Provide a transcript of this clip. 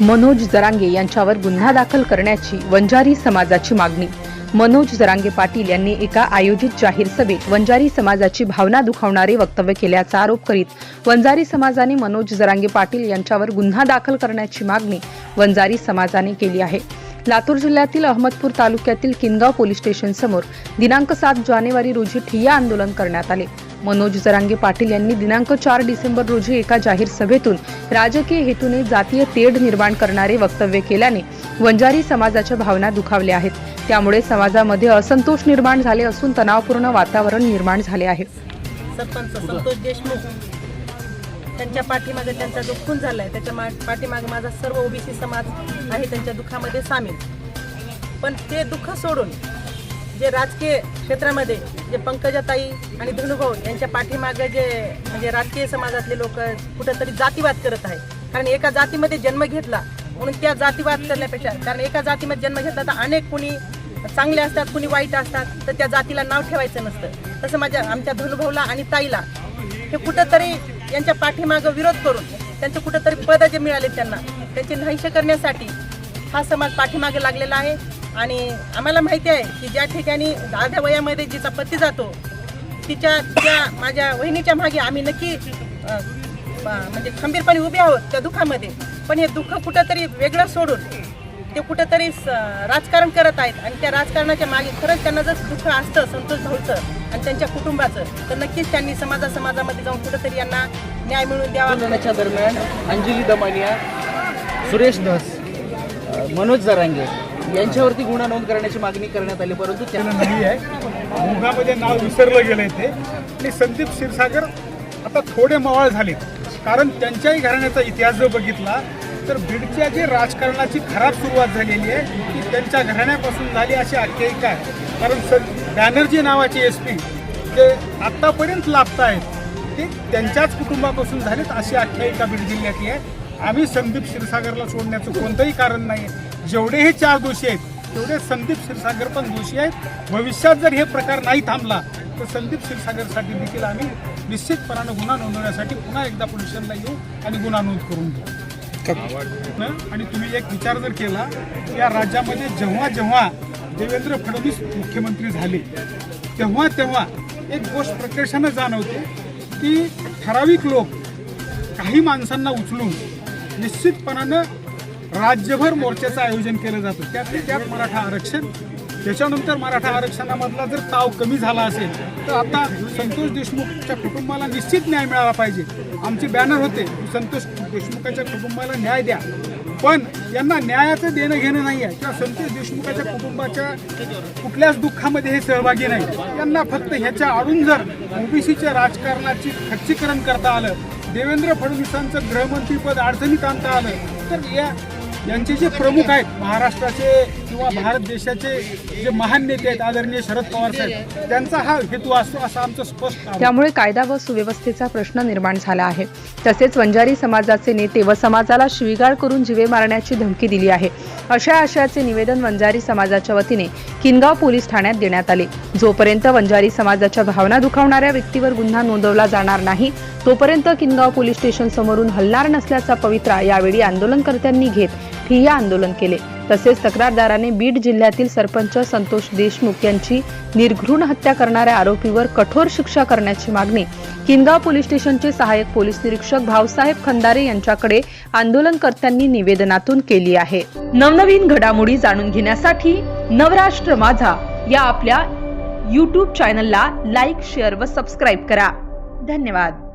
मनोज जरांगे यांच्यावर गुन्हा दाखल करण्याची वंजारी समाजाची मागणी. मनोज जरांगे पाटील यांनी एका आयोजित जाहीर सभेत वंजारी समाजाची भावना दुखावणारे वक्तव्य केल्याचा आरोप करीत वंजारी समाजाने मनोज जरांगे पाटील यांच्यावर गुन्हा दाखल करण्याची मागणी वंजारी समाजाने केली आहे. लातूर जिल्ह्यातील अहमदपूर तालुक्यातील किनगाव पोलीस स्टेशन समोर दिनांक सात जानेवारी रोजी ठिय्या आंदोलन करण्यात आले. मनोज जरांगे पाटील यांनी दिनांक चार डिसेंबर रोजी एका जाहीर सभेतून राजकीय हेतूने जातीय तेढ निर्माण करणारे वक्तव्य केल्याने वंजारी समाजाच्या भावना दुखावल्या आहेत. त्यामुळे समाजामध्ये असंतोष निर्माण झाले असून तणावपूर्ण वातावरण निर्माण झाले आहे. सरपंच संतोष देशमुख त्यांच्या पाठीमागे त्यांचा जो खून झाला आहे त्याच्या मा- पाठीमागे माझा सर्व ओबीसी समाज आहे त्यांच्या दुःखामध्ये सामील. पण ते दुःख सोडून जे राजकीय क्षेत्रामध्ये जे पंकजाताई आणि धनुभाऊ यांच्या पाठीमागे जे म्हणजे राजकीय समाजातले लोक कुठंतरी जातीवाद करत आहे कारण एका जातीमध्ये जन्म घेतला म्हणून त्या जातीवाद करण्यापेक्षा कारण एका जातीमध्ये जन्म घेतला तर अनेक कुणी चांगले असतात कुणी वाईट असतात तर त्या जातीला नाव ठेवायचं नसतं. तसं माझ्या आमच्या धनुभाऊला आणि ताईला हे कुठंतरी यांच्या पाठीमागं विरोध करून त्यांचे कुठंतरी पद जे मिळाले त्यांना त्यांचे नाहीसे करण्यासाठी हा समाज पाठीमागे लागलेला आहे. आणि आम्हाला माहिती आहे की ज्या ठिकाणी अर्ध्या वयामध्ये जिचा पती जातो तिच्या त्या माझ्या वहिनीच्या मागे आम्ही नक्की म्हणजे खंबीरपणे उभे आहोत त्या दुःखामध्ये. पण हे दुःख कुठंतरी वेगळं सोडून ते कुठंतरी स- राजकारण करत आहेत आणि त्या राजकारणाच्या मागे खरंच त्यांना जर दुःख असतं संतोष भाऊचं आणि त्यांच्या कुटुंबाचं तर नक्कीच त्यांनी समाजा समाजामध्ये जाऊन कुठंतरी यांना न्याय मिळून द्यावा. आंदोलनाच्या दरम्यान अंजली दमानिया सुरेश धस मनोज जरांगे. यांच्यावरती गुन्हा नोंद करण्याची मागणी करण्यात आली परंतु त्या नाही आहे. गुन्हामध्ये नाव विसरलं गेलंय ते. आणि संदीप क्षीरसागर आता थोडे मवाळ झाले कारण त्यांच्याही घराण्याचा इतिहास जर बघितला तर बीडच्या जी राजकारणाची खराब सुरुवात झालेली आहे ती त्यांच्या घराण्यापासून झाली अशी आख्यायिका आहे. कारण सर बॅनर्जी नावाचे एस पी जे आत्तापर्यंत लाभत आहेत ते त्यांच्याच कुटुंबापासून झालेत अशी आख्यायिका बीड जिल्ह्यातली आहे. आम्ही संदीप क्षीरसागरला सोडण्याचं कोणतंही कारण नाही जेवढे हे चार दोषी आहेत तेवढे संदीप क्षीरसागर पण दोषी आहेत. भविष्यात जर हे प्रकार नाही थांबला तर संदीप क्षीरसागरसाठी देखील आम्ही निश्चितपणानं गुन्हा नोंदवण्यासाठी पुन्हा एकदा पोलिसांना येऊ आणि गुन्हा नोंद करून घेऊ. आणि तुम्ही एक विचार जर केला या राज्यामध्ये जेव्हा जेव्हा देवेंद्र फडणवीस मुख्यमंत्री झाले तेव्हा तेव्हा एक गोष्ट प्रकर्षानं जाणवते की ठराविक लोक काही माणसांना उचलून निश्चितपणानं राज्यभर मोर्चाचं आयोजन केलं जातं. त्यातले त्यात मराठा आरक्षण त्याच्यानंतर मराठा आरक्षणामधला जर ताव कमी झाला असेल तर आता संतोष देशमुखच्या कुटुंबाला निश्चित न्याय मिळाला पाहिजे. आमचे बॅनर होते संतोष देशमुखाच्या कुटुंबाला न्याय द्या. पण यांना न्यायाचं देणं घेणं नाही आहे. किंवा संतोष देशमुखाच्या कुटुंबाच्या कुठल्याच दुःखामध्ये हे सहभागी नाही. यांना फक्त ह्याच्या आडून जर ओबीसीच्या राजकारणाची खच्चीकरण करता आलं देवेंद्र फडणवीसांचं गृहमंत्रीपद अडचणीत आणता आलं तर या यांचे जे प्रमुख आहेत महाराष्ट्राचे किंवा भारत देशाचे जे महान नेते आहेत आदरणीय शरद पवार साहेब त्यांचा हा हेतू असतो असं आमचं स्पष्ट त्यामुळे कायदा व सुव्यवस्थेचा प्रश्न निर्माण झाला आहे. तसेच वंजारी समाजाचे नेते व समाजाला शिवीगाळ करून जीवे मारण्याची धमकी दिली आहे. अशा आशयाचे निवेदन वंजारी समाजाच्या वतीने किनगाव पोलीस ठाण्यात देण्यात आले. जोपर्यंत वंजारी समाजाच्या भावना दुखावणाऱ्या व्यक्तीवर गुन्हा नोंदवला जाणार नाही तोपर्यंत किनगाव पोलीस स्टेशन समोरून हलणार नसल्याचा पवित्रा यावेळी आंदोलनकर्त्यांनी घेत ठिय्या आंदोलन केले. तसेच तक्रारदाराने बीड जिल्ह्यातील सरपंच संतोष देशमुख यांची निर्घृण हत्या करणाऱ्या आरोपीवर कठोर शिक्षा करण्याची मागणी किनगाव पोलीस स्टेशनचे सहाय्यक पोलीस निरीक्षक भाऊसाहेब खंदारे यांच्याकडे आंदोलनकर्त्यांनी निवेदनातून केली आहे. नवनवीन घडामोडी जाणून घेण्यासाठी नवराष्ट्र माझा या आपल्या यूट्यूब चॅनलला लाईक शेअर व सबस्क्राईब करा. धन्यवाद.